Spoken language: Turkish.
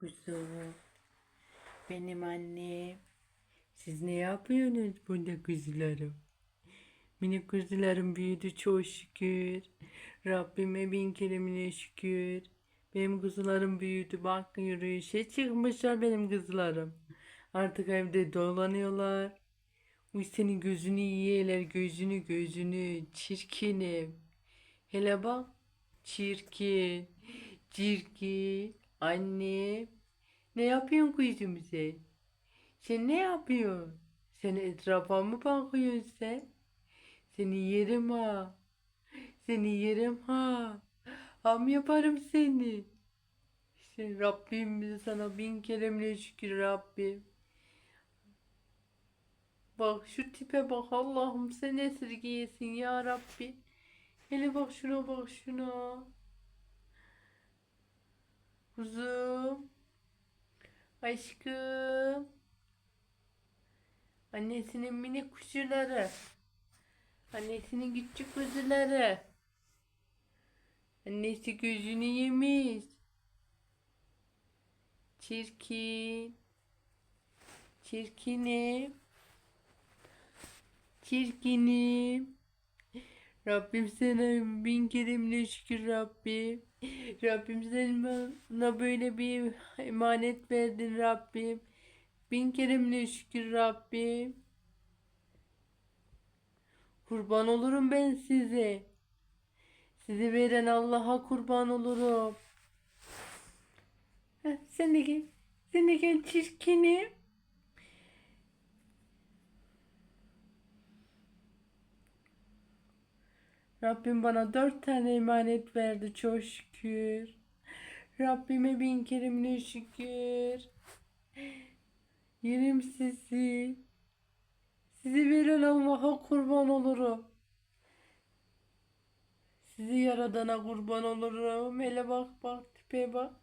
Kuzum. Benim annem. Siz ne yapıyorsunuz burada kuzularım? Minik kuzularım büyüdü çok şükür. Rabbime bin keremine şükür. Benim kuzularım büyüdü. Bak yürüyüşe çıkmışlar benim kızlarım. Artık evde dolanıyorlar. Uy senin gözünü yiyeler gözünü gözünü. Çirkinim. Hele bak. Çirkin. Çirkin. Anne. Ne yapıyorsun kuzum sen? Ne yapıyorsun? Sen etrafa mı bakıyorsun sen? Seni yerim ha. Seni yerim ha. Ham yaparım seni. İşte Rabbim sana bin keremle şükür Rabbim. Bak şu tipe bak Allah'ım sen esirgeyesin ya Rabbi. Hele bak şuna bak şuna. Kuzum. Aşkım. Annesinin minik kuzuları. Annesinin küçük kuzuları. Annesi gözünü yemiş. Çirkin. Çirkinim. Çirkinim. Rabbim sana bin keremle şükür Rabbim. Rabbim sen bana böyle bir emanet verdin Rabbim. Bin keremle şükür Rabbim. Kurban olurum ben size. Sizi veren Allah'a kurban olurum. Heh, sen de gel. Sen de gel çirkinim. Rabbim bana dört tane emanet verdi çok şükür. Rabbime bin keremine şükür. Yerim sizi. Sizi veren Allah'a kurban olurum. Sizi yaradana kurban olurum. Hele bak bak tipe bak.